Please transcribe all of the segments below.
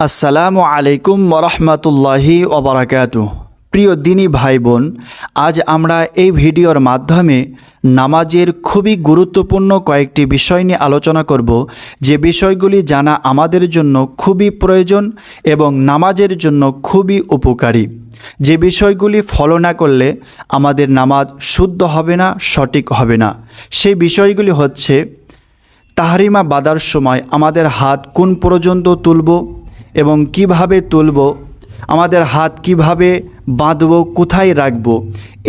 আসসালামু আলাইকুম ওরহমতুল্লাহি ওবরাকাতু। প্রিয় দিনী ভাই বোন আজ আমরা এই ভিডিওর মাধ্যমে নামাজের খুবই গুরুত্বপূর্ণ কয়েকটি বিষয় নিয়ে আলোচনা করব। যে বিষয়গুলি জানা আমাদের জন্য খুবই প্রয়োজন এবং নামাজের জন্য খুবই উপকারী। যে বিষয়গুলি ফলো না করলে আমাদের নামাজ শুদ্ধ হবে না, সঠিক হবে না। সেই বিষয়গুলি হচ্ছে, তাহারিমা বাদার সময় আমাদের হাত কোন পর্যন্ত তুলব? এবং কীভাবে তুলব, আমাদের হাত কীভাবে বাঁধব, কোথায় রাখব,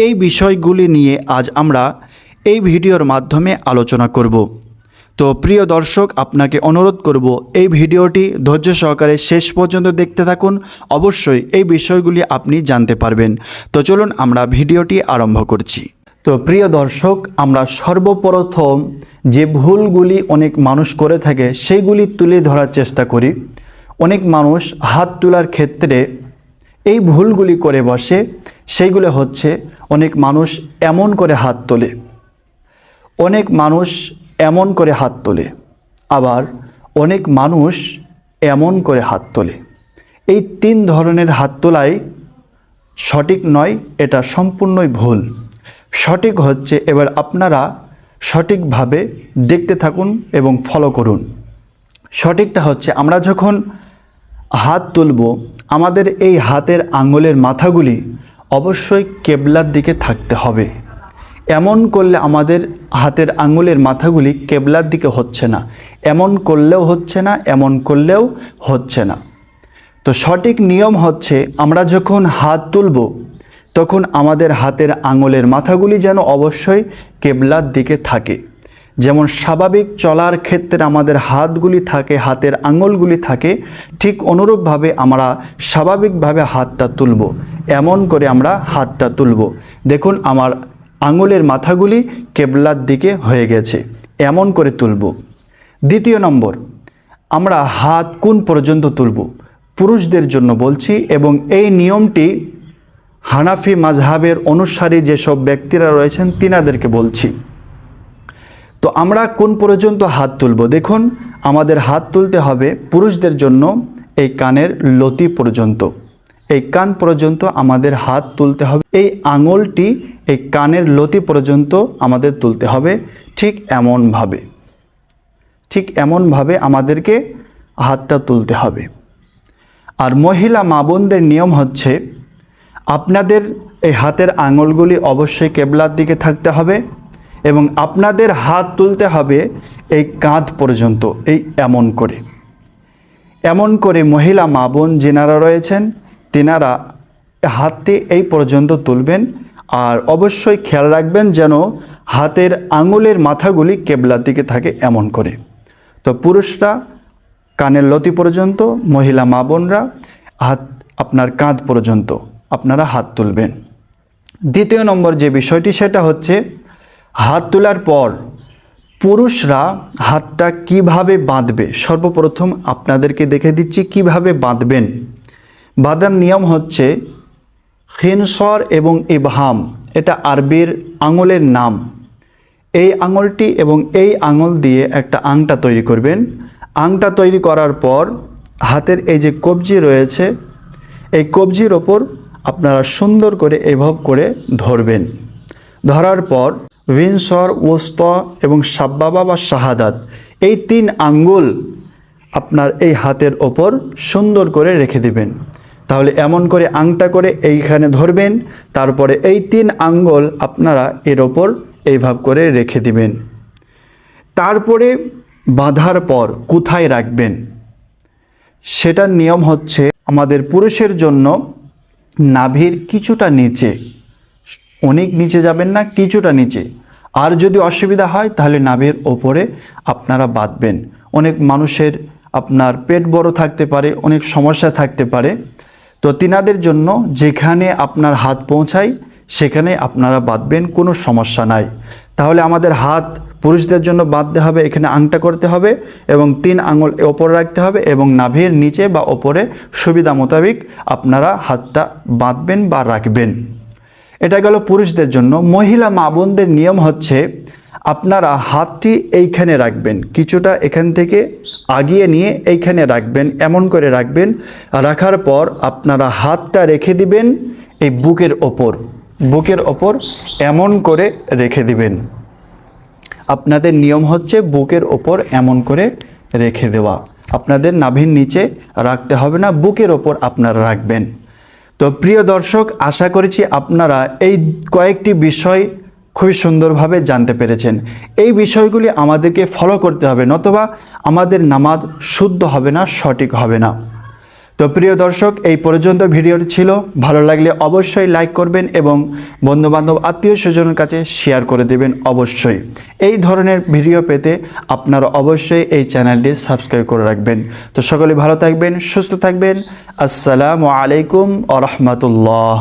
এই বিষয়গুলি নিয়ে আজ আমরা এই ভিডিওর মাধ্যমে আলোচনা করব। তো প্রিয় দর্শক, আপনাকে অনুরোধ করব, এই ভিডিওটি ধৈর্য সহকারে শেষ পর্যন্ত দেখতে থাকুন। অবশ্যই এই বিষয়গুলি আপনি জানতে পারবেন। তো চলুন আমরা ভিডিওটি আরম্ভ করছি। তো প্রিয় দর্শক, আমরা সর্বপ্রথম যে ভুলগুলি অনেক মানুষ করে থাকে সেইগুলি তুলে ধরার চেষ্টা করি। অনেক মানুষ হাত তোলার ক্ষেত্রে এই ভুলগুলি করে বসে, সেইগুলো হচ্ছে অনেক মানুষ এমন করে হাত তোলে। অনেক মানুষ এমন করে হাত তোলে, আবার অনেক মানুষ এমন করে হাত তোলে। এই তিন ধরনের হাত তোলাই সঠিক নয়, এটা সম্পূর্ণই ভুল। সঠিক হচ্ছে এবার আপনারা সঠিকভাবে দেখতে থাকুন এবং ফলো করুন। সঠিকটা হচ্ছে আমরা যখন হাত তুলব, আমাদের এই হাতের আঙুলের মাথাগুলি অবশ্যই কেবলার দিকে থাকতে হবে। এমন করলে আমাদের হাতের আঙুলের মাথাগুলি কেবলার দিকে হচ্ছে না। এমন করলেও হচ্ছে না, এমন করলেও হচ্ছে না। তো সঠিক নিয়ম হচ্ছে, আমরা যখন হাত তুলব, তখন আমাদের হাতের আঙুলের মাথাগুলি যেন অবশ্যই কেবলার দিকে থাকে। যেমন স্বাভাবিক চলার ক্ষেত্রে আমাদের হাতগুলি থাকে, হাতের আঙুলগুলি থাকে, ঠিক অনুরূপভাবে আমরা স্বাভাবিকভাবে হাতটা তুলব। এমন করে আমরা হাতটা তুলব। দেখুন, আমার আঙুলের মাথাগুলি কেবলার দিকে হয়ে গেছে। এমন করে তুলব। দ্বিতীয় নম্বর, আমরা হাত কোন পর্যন্ত তুলব? পুরুষদের জন্য বলছি এবং এই নিয়মটি হানাফি মাঝহাবের অনুসারী যেসব ব্যক্তিরা রয়েছেন, তিনাদেরকে বলছি। তো আমরা কোন পর্যন্ত হাত তুলব? দেখুন, আমাদের হাত তুলতে হবে পুরুষদের জন্য এই কানের লতি পর্যন্ত। এই কান পর্যন্ত আমাদের হাত তুলতে হবে। এই আঙুলটি এই কানের লতি পর্যন্ত আমাদের তুলতে হবে ঠিক এমনভাবে। ঠিক এমনভাবে আমাদেরকে হাতটা তুলতে হবে। আর মহিলা মা বোনদের নিয়ম হচ্ছে, আপনাদের এই হাতের আঙুলগুলি অবশ্যই কেবলার দিকে থাকতে হবে এবং আপনাদের হাত তুলতে হবে এই কাঁধ পর্যন্ত, এই এমন করে। এমন করে মহিলা মা বোন যেনারা রয়েছেন, তেনারা হাতটি এই পর্যন্ত তুলবেন আর অবশ্যই খেয়াল রাখবেন যেন হাতের আঙুলের মাথাগুলি কেবলার দিকে থাকে এমন করে। তো পুরুষরা, কানের লতি পর্যন্ত, মহিলা মা বোনরা, হাত, আপনার কাঁধ পর্যন্ত আপনারা হাত তুলবেন। দ্বিতীয় নম্বর যে বিষয়টি, সেটা হচ্ছে হাত তোলার পর পুরুষরা হাতটা কীভাবে বাঁধবে? সর্বপ্রথম আপনাদেরকে দেখে দিচ্ছি কীভাবে বাঁধবেন। বাঁধার নিয়ম হচ্ছে খিনসর এবং ইবহাম, এটা আরবির আঙুলের নাম। এই আঙুলটি এবং এই আঙুল দিয়ে একটা আংটা তৈরি করবেন। আংটা তৈরি করার পর হাতের এই যে কবজি রয়েছে, এই কবজির ওপর আপনারা সুন্দর করে এভাবে করে ধরবেন। ধরার পর ভিনসর, ওস্ত এবং সাব্বাবা বা শাহাদাত, এই তিন আঙ্গুল আপনার এই হাতের ওপর সুন্দর করে রেখে দিবেন। তাহলে এমন করে আংটা করে এইখানে ধরবেন, তারপরে এই তিন আঙ্গুল আপনারা এর ওপর এইভাবে করে রেখে দিবেন। তারপরে বাঁধার পর কোথায় রাখবেন? সেটার নিয়ম হচ্ছে আমাদের পুরুষের জন্য নাভির কিছুটা নিচে অনেক নিচে যাবেন না, কিছুটা নিচে। আর যদি অসুবিধা হয়, তাহলে নাভের ওপরে আপনারা বাঁধবেন। অনেক মানুষের আপনার পেট বড় থাকতে পারে, অনেক সমস্যা থাকতে পারে। তো তিনাদের জন্য যেখানে আপনার হাত পৌঁছায়, সেখানে আপনারা বাঁধবেন, কোনো সমস্যা নাই। তাহলে আমাদের হাত পুরুষদের জন্য বাঁধতে হবে, এখানে আংটা করতে হবে এবং তিন আঙুল ওপরে রাখতে হবে এবং নাভির নিচে বা ওপরে সুবিধা মোতাবেক আপনারা হাতটা বাঁধবেন বা রাখবেন। এটা গেল পুরুষদের জন্য। মহিলা মা বোনদের নিয়ম হচ্ছে আপনারা হাতটি এইখানে রাখবেন, কিছুটা এখান থেকে আগিয়ে নিয়ে এইখানে রাখবেন, এমন করে রাখবেন। রাখার পর আপনারা হাতটা রেখে দিবেন এই বুকের ওপর। বুকের ওপর এমন করে রেখে দিবেন। আপনাদের নিয়ম হচ্ছে বুকের ওপর এমন করে রেখে দেওয়া। আপনাদের নাভির নিচে রাখতে হবে না, বুকের ওপর আপনারা রাখবেন। তো প্রিয় দর্শক, আশা করেছি আপনারা এই কয়েকটি বিষয় খুবই সুন্দরভাবে জানতে পেরেছেন। এই বিষয়গুলি আমাদেরকে ফলো করতে হবে, নতবা আমাদের নামাজ শুদ্ধ হবে না, সঠিক হবে না। তো প্রিয় দর্শক, এই পর্যন্ত ভিডিওটি ছিল। ভালো লাগলে অবশ্যই লাইক করবেন এবং বন্ধুবান্ধব, আত্মীয় স্বজনের কাছে শেয়ার করে দেবেন অবশ্যই। এই ধরনের ভিডিও পেতে আপনারা অবশ্যই এই চ্যানেলটি সাবস্ক্রাইব করে রাখবেন। তো সকলে ভালো থাকবেন, সুস্থ থাকবেন। আসসালামু আলাইকুম আ রহমতুল্লাহ।